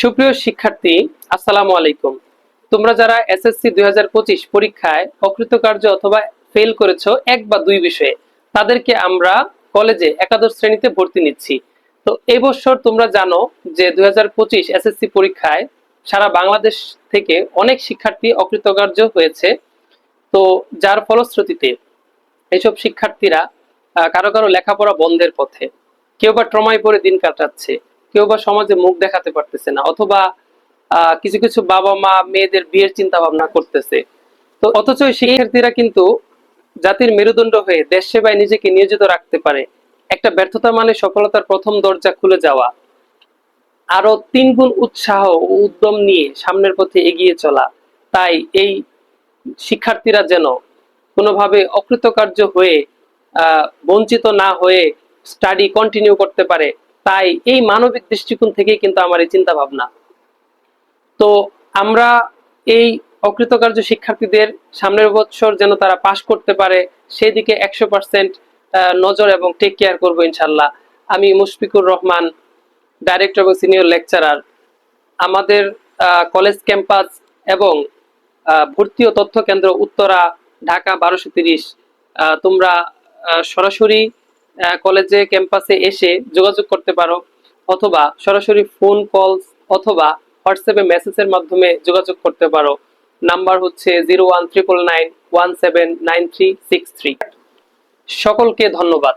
সুপ্রিয় শিক্ষার্থী, আসসালামু আলাইকুম। তোমরা যারা এসএসসি দুই পরীক্ষায় অকৃতকার্য অথবা ফেল করেছ এক বা দুই বিষয়ে, তাদেরকে আমরা কলেজে একাদশ শ্রেণীতে ভর্তি নিচ্ছি। তো এই বছর তোমরা জানো যে দুই এসএসসি পরীক্ষায় সারা বাংলাদেশ থেকে অনেক শিক্ষার্থী অকৃতকার্য হয়েছে। তো যার ফলশ্রুতিতে এইসব শিক্ষার্থীরা কারও কারও লেখাপড়া বন্ধের পথে, কেউ বা ট্রমায় পড়ে দিন কাটাচ্ছে। কেউ বা সমাজে মুখ দেখাতে পারতেছে না, অথবা কিছু কিছু বাবা মা মেয়েদের বিয়ের চিন্তা ভাবনা করতেছে। তো অথচ শিক্ষার্থীরা কিন্তু জাতির মেরুদণ্ড হয়ে দেশ সেবায় নিজেকে নিয়োজিত রাখতে পারে। একটা ব্যর্থতা মানে সফলতার প্রথম দরজা খুলে যাওয়া। আরও তিন গুণ উৎসাহ ও উদ্যম নিয়ে সামনের পথে এগিয়ে চলা। তাই এই শিক্ষার্থীরা যেন কোনোভাবে অকৃতকার্য হয়ে বঞ্চিত না হয়ে স্টাডি কন্টিনিউ করতে পারে তাই এই মানবিক দৃষ্টিকোণ থেকেই কিন্তু আমার এই চিন্তা ভাবনা তো আমরা এই অকৃতকার্য শিক্ষার্থীদের সামনের বছর যেন তারা পাশ করতে পারে সেই দিকে একশো পার্সেন্ট নজর এবং টেক কেয়ার করব ইনশাল্লাহ। আমি মুশফিকুর রহমান ডাইরেক্টর এবং সিনিয়র লেকচারার আমাদের কলেজ ক্যাম্পাস এবং ভর্তি ও তথ্য কেন্দ্র উত্তরা, ঢাকা বারোশো তিরিশ। তোমরা সরাসরি কলেজে ক্যাম্পাসে এসে যোগাযোগ করতে পারো, অথবা সরাসরি ফোন কল অথবা হোয়াটসঅ্যাপে মেসেজের মাধ্যমে যোগাযোগ করতে পারো। নাম্বার হচ্ছে zero one triple nine one seven nine three six three সকলকে ধন্যবাদ।